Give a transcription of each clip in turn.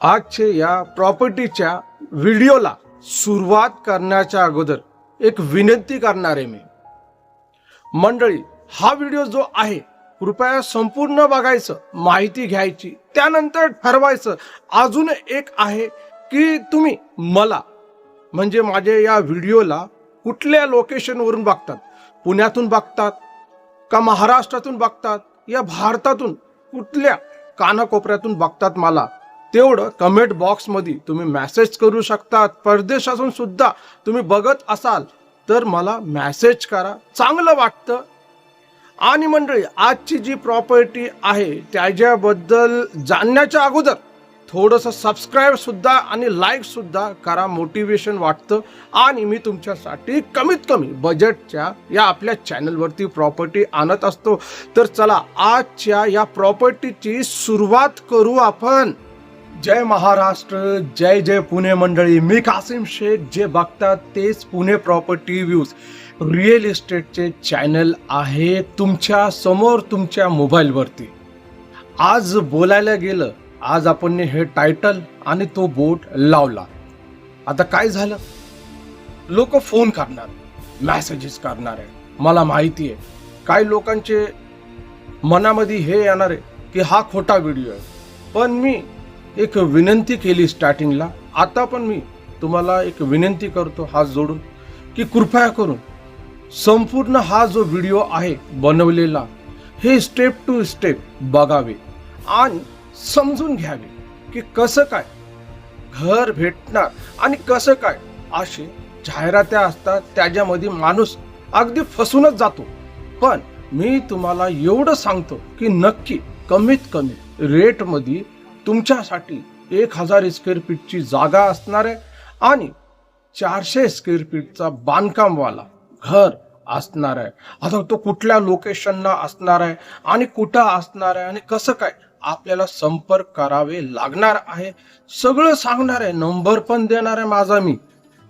आजचे या प्रॉपर्टीच्या व्हिडिओला सुरुवात करण्याच्या अगोदर एक विनंती करणार आहे मी. मंडळी हा व्हिडिओ जो आहे कृपया संपूर्ण बघायचं माहिती घ्यायची त्यानंतर ठरवायचं अजून एक आहे की तुम्ही मला म्हणजे माझ्या या व्हिडिओला कुठल्या लोकेशनवरून बघतात? पुण्यातून बघतात? का महाराष्ट्रातून बघतात? या भारतातून कुठल्या कानाकोपऱ्यातून बघतात मला? तेवढं कमेंट बॉक्समध्ये तुम्ही मॅसेज करू शकतात. परदेशातून सुद्धा तुम्ही बघत असाल तर मला मॅसेज करा. चांगलं वाटतं. आणि मंडळी आजची जी प्रॉपर्टी आहे त्याच्याबद्दल जाणण्याच्या अगोदर थोडंसं सबस्क्राईब सुद्धा आणि लाईक सुद्धा करा. मोटिवेशन वाटतं. आणि मी तुमच्यासाठी कमीत कमी बजेटच्या या आपल्या चॅनलवरती प्रॉपर्टी आणत असतो. तर चला आजच्या या प्रॉपर्टीची सुरुवात करू आपण. जय महाराष्ट्र जय जय पुणे मंडळी. मी कासिम शेख जे बघतात तेच पुणे प्रॉपर्टी व्ह्यूज रिअल इस्टेटचे चॅनल आहे तुमच्यासमोर तुमच्या मोबाईलवरती. आज बोलायला गेलं आज आपण हे टायटल आणि तो बोट लावला. आता काय झालं? लोक फोन करणार मॅसेजेस करणार आहे मला माहिती आहे. काही लोकांचे मनामध्ये हे येणार आहे की हा खोटा व्हिडिओ आहे. पण मी एक विनंती केली स्टार्टिंगला आता पण मी तुम्हाला एक विनंती करतो हात जोडून की कृपया करून संपूर्ण हा जो व्हिडिओ आहे बनवलेला हे स्टेप टू स्टेप बघावे आणि समजून घ्यावे की कसं काय घर भेटणार आणि कसं काय असे जाहिरात्या असतात त्याच्यामध्ये माणूस अगदी फसूनच जातो. पण मी तुम्हाला एवढं सांगतो की नक्की कमीत कमी रेटमध्ये तुमच्यासाठी एक हजार स्क्वेअर फीटची जागा असणार आहे आणि चारशे स्क्वेअर फीटचा बांधकामवाला घर असणार आहे. आता तो कुठल्या लोकेशनला असणार आहे आणि कुठं असणार आहे आणि कसं काय आपल्याला संपर्क करावे लागणार आहे? सगळं सांगणार आहे. नंबर पण देणार आहे माझा मी.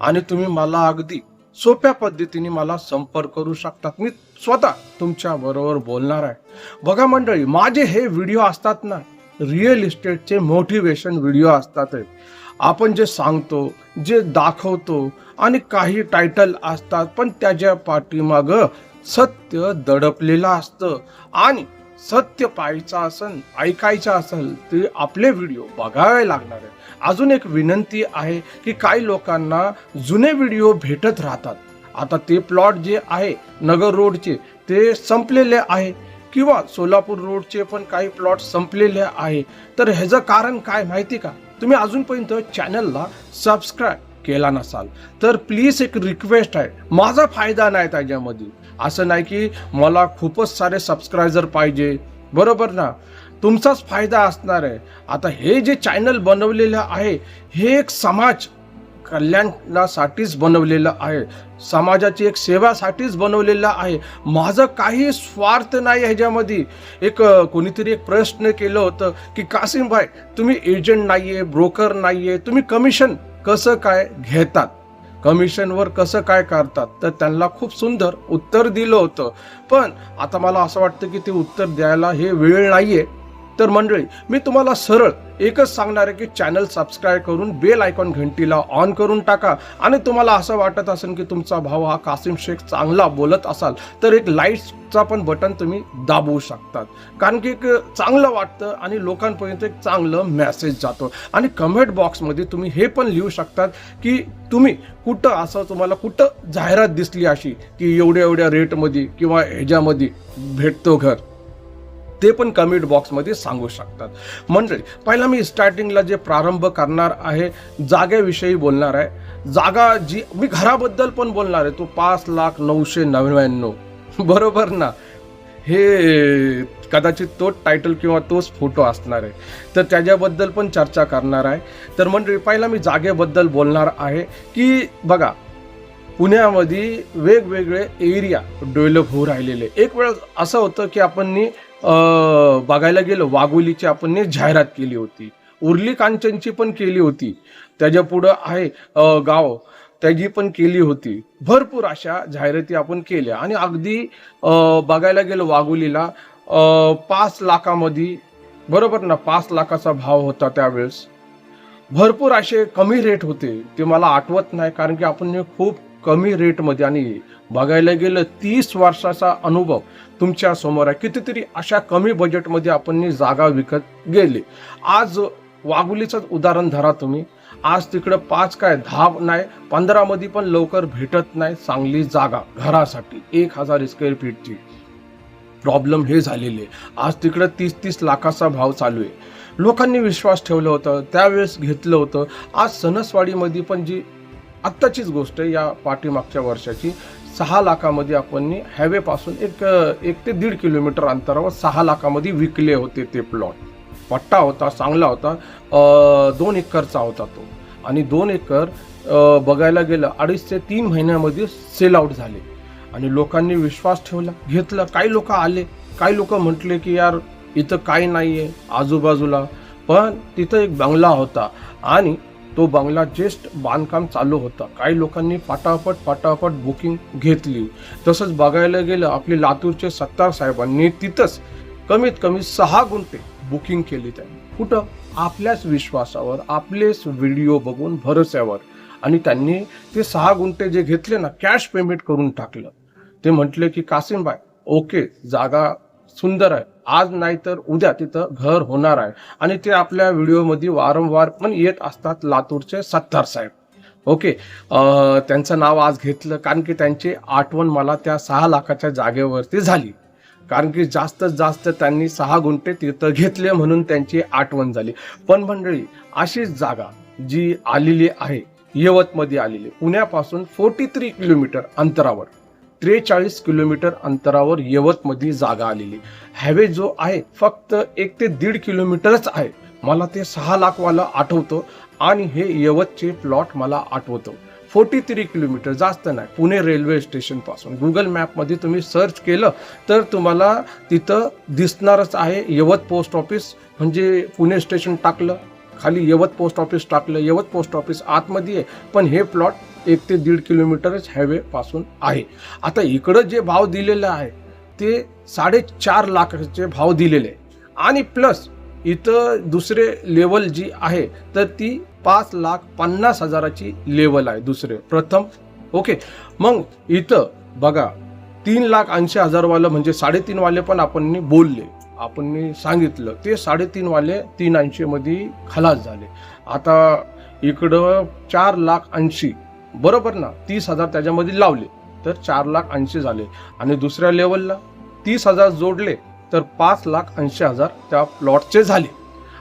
आणि तुम्ही मला अगदी सोप्या पद्धतीने मला संपर्क करू शकतात. मी स्वतः तुमच्या बरोबर बोलणार आहे. बघा मंडळी माझे हे व्हिडिओ असतात ना रिअल इस्टेटचे मोटिवेशन व्हिडिओ असतात. आपण जे सांगतो जे दाखवतो आणि काही टायटल असतात पण त्याच्या पाठीमाग सत्य दडपलेलं असतं. आणि सत्य पाहायचं असेल ऐकायचं असेल ते आपले व्हिडिओ बघावे लागणार आहे अजून एक विनंती आहे की काही लोकांना जुने व्हिडिओ भेटत राहतात. आता ते प्लॉट जे आहे नगर रोडचे ते संपलेले आहे. किंवा सोलापूर रोडचे पण काही प्लॉट संपलेले आहे. तर ह्याचं कारण काय माहिती का? तुम्ही अजूनपर्यंत चॅनलला सबस्क्राईब केला नसाल तर प्लीज एक रिक्वेस्ट आहे. माझा फायदा नाही त्याच्यामध्ये. असं नाही की मला खूपच सारे सबस्क्रायझर पाहिजे. बरोबर ना? तुमचाच फायदा असणार आहे. आता हे जे चॅनल बनवलेलं आहे हे एक समाज कल्याणासाठीच बनवलेलं आहे. समाजाची एक सेवासाठीच बनवलेलं आहे. माझं काही स्वार्थ नाही ह्याच्यामध्ये. एक कोणीतरी एक प्रश्न केलं होतं की कासिम भाई तुम्ही एजंट नाही आहे ब्रोकर नाही आहे तुम्ही कमिशन कसं काय घेतात? कमिशनवर कसं काय करतात? तर त्यांना खूप सुंदर उत्तर दिलं होतं. पण आता मला असं वाटतं की ते उत्तर द्यायला हे वेळ नाही आहे तर मंडळी मी तुम्हाला सरळ एकच सांगणार आहे की चॅनल सबस्क्राईब करून बेल आयकॉन घंटीला ऑन करून टाका. आणि तुम्हाला असं वाटत असेल की तुमचा भाऊ हा कासिम शेख चांगला बोलत असाल तर एक लाईटचा पण बटन तुम्ही दाबवू शकतात. कारण की एक चांगलं वाटतं आणि लोकांपर्यंत एक चांगलं मेसेज जातो. आणि कमेंट बॉक्समध्ये तुम्ही हे पण लिहू शकतात की तुम्ही कुठं असं तुम्हाला कुठं जाहिरात दिसली अशी की एवढ्या एवढ्या रेटमध्ये किंवा ह्याच्यामध्ये भेटतो घर. ते पण कमेंट बॉक्समध्ये सांगू शकतात. मंडळी पहिला मी स्टार्टिंगला जे प्रारंभ करणार आहे जागेविषयी बोलणार आहे. जागा जी मी घराबद्दल पण बोलणार आहे. तो पाच लाख नऊशे नव्याण्णव. बरोबर ना? हे कदाचित तोच टायटल किंवा तोच फोटो असणार आहे. तर त्याच्याबद्दल पण चर्चा करणार आहे. तर मंडळी पहिला मी जागेबद्दल बोलणार आहे की बघा पुण्यामध्ये वेगवेगळे एरिया डेव्हलप होऊ राहिलेले. एक वेळ असं होतं की आपण बघायला गेलं वाघोलीची आपण जाहिरात केली होती. उर्ली कांचनची पण केली होती. त्याच्या पुढं आहे गाव. त्याची पण केली होती. भरपूर अशा जाहिराती आपण केल्या. आणि अगदी बघायला गेलं वाघोलीला पाच लाखामध्ये बरोबर ना पाच लाखाचा भाव होता त्यावेळेस. भरपूर असे कमी रेट होते. ते मला आठवत नाही कारण की आपण खूप कमी रेटमध्ये आणि बघायला गेलं तीस वर्षाचा अनुभव. तुमच्यासमोर आहे. कितीतरी अशा कमी बजेटमध्ये आपण जागा विकत गेले. आज वाघुलीचंच उदाहरण धरा तुम्ही. आज तिकडं पाच काय दहा नाही पंधरामध्ये पण लवकर भेटत नाही चांगली जागा घरासाठी. एक हजार स्क्वेअर फीटची प्रॉब्लेम हे झालेले आज तिकडं तीस तीस लाखाचा भाव चालू आहे. लोकांनी विश्वास ठेवलं होतं त्यावेळेस घेतलं होतं. आज सणसवाडीमध्ये पण जी आत्ताचीच गोष्ट आहे या पाठीमागच्या वर्षाची. सहा लाखामध्ये आपण हायवेपासून एक एक ते दीड किलोमीटर अंतरावर सहा लाखामध्ये विकले होते ते प्लॉट पट्टा होता चांगला होता दोन एकरचा होता तो. आणि दोन एकर बघायला गेलं अडीच ते तीन महिन्यामध्ये सेल आउट झाले. आणि लोकांनी विश्वास ठेवला घेतला. काही लोक आले काही लोक म्हटले की यार इथं काही नाही आहे आजूबाजूला. पण तिथं एक बंगला होता. आणि तो बंगला जेस्ट बांधकाम चालू होता. काही लोकांनी फटाफट फटाफट बुकिंग घेतली. तसंच बघायला गेलं आपले लातूरचे सत्तार साहेबांनी तिथंच कमीत कमी सहा गुंठे बुकिंग केली त्यांनी. कुठं? आपल्याच विश्वासावर आपलेच व्हिडिओ बघून भरोस्यावर आणि त्यांनी ते सहा गुंठे जे घेतले ना कॅश पेमेंट करून टाकलं. ते म्हटले की कासिमबाई ओके जागा सुंदर आहे. आज नाही तर उद्या तिथं घर होणार आहे. आणि ते आपल्या व्हिडिओमध्ये वारंवार पण येत असतात लातूरचे सत्तार साहेब. ओके त्यांचं नाव आज घेतलं कारण की त्यांची आठवण मला त्या सहा लाखाच्या जागेवरती झाली. कारण की जास्तीत जास्त त्यांनी सहा गुंठे तिथं घेतले म्हणून त्यांची आठवण झाली. पण मंडळी अशीच जागा जी आलेली आहे यवतमध्ये आलेली पुण्यापासून फोर्टी थ्री किलोमीटर अंतरावर. त्रेचाळीस किलोमीटर अंतरावर यवतमध्ये जागा आलेली. हायवे जो आहे फक्त एक ते दीड किलोमीटरच आहे. मला ते सहा लाखवाला आठवतं आणि हे यवतचे प्लॉट मला आठवतं. फोर्टी थ्री किलोमीटर जास्त नाही पुणे रेल्वे स्टेशनपासून गुगल मॅपमध्ये तुम्ही सर्च केलं तर तुम्हाला तिथं दिसणारच आहे यवत पोस्ट ऑफिस म्हणजे पुणे स्टेशन टाकलं खाली यवत पोस्ट ऑफिस टाकलं. यवत पोस्ट ऑफिस आतमध्ये आहे. पण हे प्लॉट एक ते दीड किलोमीटरच हायवे पासून आहे. आता इकडं जे भाव दिलेलं आहे ते साडेचार लाखाचे भाव दिलेले. आहे आणि प्लस इथं दुसरे लेवल जी आहे तर ती पाच लाख पन्नास हजाराची लेवल आहे दुसरे. प्रथम ओके मग इथं बघा तीन लाख ऐंशी हजारवालं म्हणजे साडेतीनवाले पण आपण बोलले. आपण सांगितलं ते साडेतीनवाले तीन ऐंशीमध्ये खलास झाले. आता इकडं चार लाख ऐंशी बरोबर ना तीस हजार त्याच्यामध्ये लावले तर चार लाख ऐंशी झाले. आणि दुसऱ्या लेवलला तीस हजार जोडले तर पाच लाख ऐंशी हजार त्या प्लॉटचे झाले.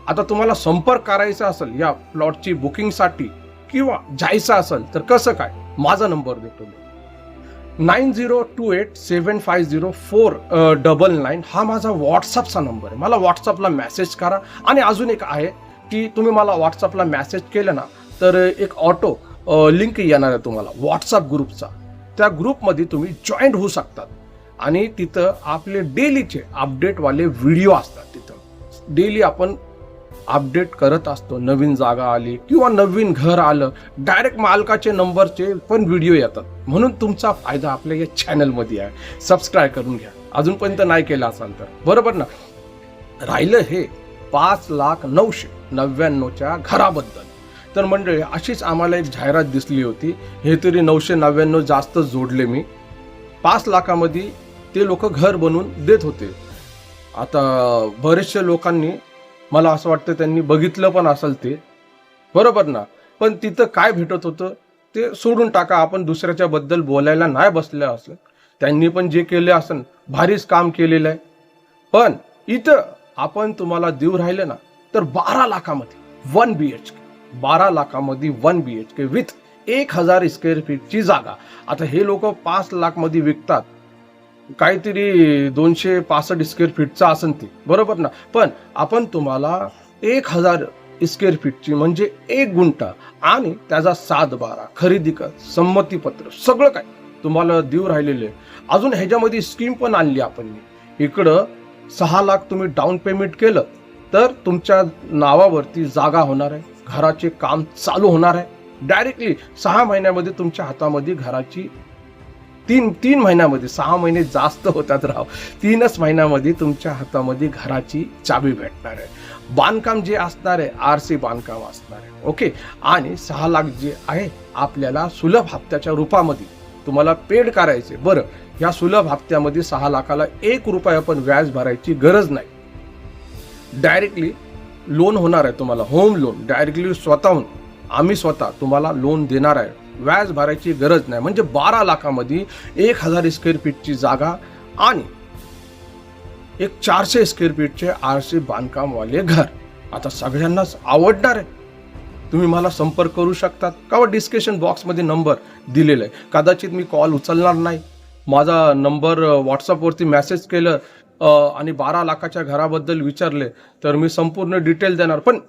आता तुम्हाला संपर्क करायचा असेल या प्लॉटची बुकिंगसाठी किंवा जायचं असेल तर कसं काय? माझा नंबर देतो मी. Nine zero two eight seven five zero four double nine हा माझा व्हॉट्सअपचा नंबर आहे. मला व्हॉट्सअपला मेसेज करा. आणि अजून एक आहे की तुम्ही मला व्हॉट्सअपला मेसेज केलं ना तर एक ऑटो लिंक येणार आहे तुम्हाला. व्हॉट्सअप ग्रुपचा. त्या ग्रुपमध्ये तुम्ही जॉईंट होऊ शकतात. आणि तिथं आपले डेलीचे अपडेटवाले व्हिडिओ असतात तिथं. डेली आपण अपडेट करत असतो. नवीन जागा आली किंवा नवीन घर आलं डायरेक्ट मालकाचे नंबरचे पण व्हिडिओ येतात. म्हणून तुमचा फायदा आपल्या या चॅनलमध्ये आहे. सबस्क्राईब करून घ्या. अजूनपर्यंत नाही केलं असाल तर. बरोबर ना? राहिलं हे पाच लाख नऊशे नव्याण्णवच्या घराबद्दल. तर मंडळी अशीच आम्हाला एक जाहिरात दिसली होती. हे तरी नऊशे नव्याण्णव जास्त जोडले मी. पाच लाखामध्ये ते लोक घर बनवून देत होते. आता बरेचशा लोकांनी मला असं वाटतं त्यांनी बघितलं पण असेल ते. बरोबर ना? पण तिथं काय भेटत होतं ते सोडून टाका. आपण दुसऱ्याच्याबद्दल बोलायला नाही बसले असं. त्यांनी पण जे केले असेल भारीच काम केलेलं आहे. पण इथं आपण तुम्हाला देऊ राहिले ना तर बारा लाखामध्ये वन बी एच के. बारा लाखामध्ये one B H K with एक हजार स्क्वेअर फीटची जागा. आता हे लोक पाच लाखमध्ये विकतात. काहीतरी दोनशे पासष्ट स्क्वेअर फीटचा असेल ते. बरोबर ना? पण आपण तुम्हाला एक हजार स्क्वेअर फीटची म्हणजे एक गुंठा आणि त्याचा सात बारा खरेदी कर संमतीपत्र सगळं काय तुम्हाला देऊ राहिलेले आहे. अजून ह्याच्यामध्ये स्कीम पण आणली आपण. इकडं सहा लाख तुम्ही डाऊन पेमेंट केलं तर तुमच्या नावावरती जागा होणार आहे. घराचे काम चालू होणार आहे. डायरेक्टली सहा महिन्यामध्ये तुमच्या हातामध्ये घराची तीन तीन महिन्यामध्ये सहा महिने जास्त होतात राव. तीनच महिन्यामध्ये तुमच्या हातामध्ये घराची चाबी भेटणार आहे. बांधकाम जे असणार आहे आर सी बांधकाम असणार आहे. ओके आणि सहा लाख जे आहे आपल्याला सुलभ हप्त्याच्या रूपामध्ये तुम्हाला पेड करायचे बरं या सुलभ हप्त्यामध्ये सहा लाखाला एक रुपया पण व्याज भरायची गरज नाही. डायरेक्टली लोन होणार आहे तुम्हाला होम लोन डायरेक्टली स्वतःहून. आम्ही स्वतः तुम्हाला लोन देणार आहे. व्याज भरायची गरज नाही. म्हणजे बारा लाखामध्ये एक हजार स्क्वेअर फीटची जागा आणि एक चारशे स्क्वेअर फीटचे आरसे बांधकामवाले घर. आता सगळ्यांनाच आवडणार आहे. तुम्ही मला संपर्क करू शकतात. का डिस्कशन बॉक्समध्ये नंबर दिलेला आहे. कदाचित मी कॉल उचलणार नाही. माझा नंबर व्हॉट्सअपवरती मेसेज केलं आणि बारा लाखाच्या घराबद्दल विचारले तर मी संपूर्ण डिटेल देणार. पण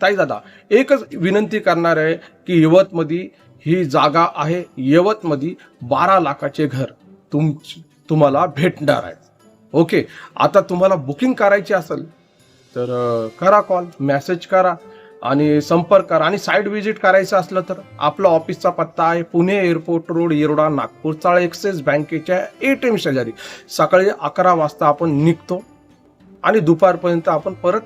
ताई दादा एकच विनंती करणार आहे की यवतमध्ये ही जागा आहे. यवतमध्ये बारा लाखाचे घर तुम तुम्हाला भेटणार आहे ओके? आता तुम्हाला बुकिंग करायची असेल तर करा कॉल मॅसेज करा. आणि संपर्क करा आणि साईट व्हिजिट करायचं असलं तर आपला ऑफिसचा पत्ता आहे Pune airport road Yerawada Nagpur Chawl Axis बँकेच्या ए टी एम शेजारी. सकाळी अकरा वाजता आपण निघतो आणि दुपारपर्यंत आपण परत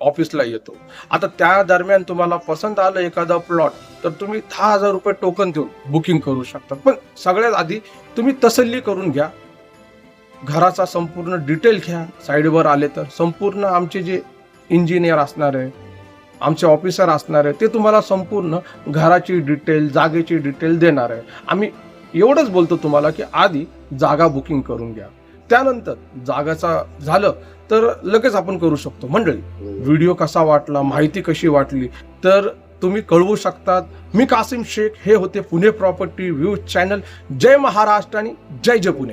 ऑफिसला येतो. आता त्या दरम्यान तुम्हाला पसंत आलं एखादा प्लॉट तर तुम्ही दहा हजार रुपये टोकन देऊन बुकिंग करू शकता. पण सगळ्यात आधी तुम्ही तसल्ली करून घ्या. घराचा संपूर्ण डिटेल घ्या. साईडवर आले तर संपूर्ण आमचे जे इंजिनियर असणार आहे आमचे ऑफिसर असणार आहे ते तुम्हाला संपूर्ण घराची डिटेल जागेची डिटेल देणार आहे. आम्ही एवढंच बोलतो तुम्हाला की आधी जागा बुकिंग करून घ्या. त्यानंतर जागाचा झालं तर लगेच आपण करू शकतो. मंडळी व्हिडिओ कसा वाटला माहिती कशी वाटली तर तुम्ही कळवू शकतात. मी कासिम शेख हे होते पुणे प्रॉपर्टी व्ह्यूज चॅनल जय महाराष्ट्र आणि जय जय पुणे.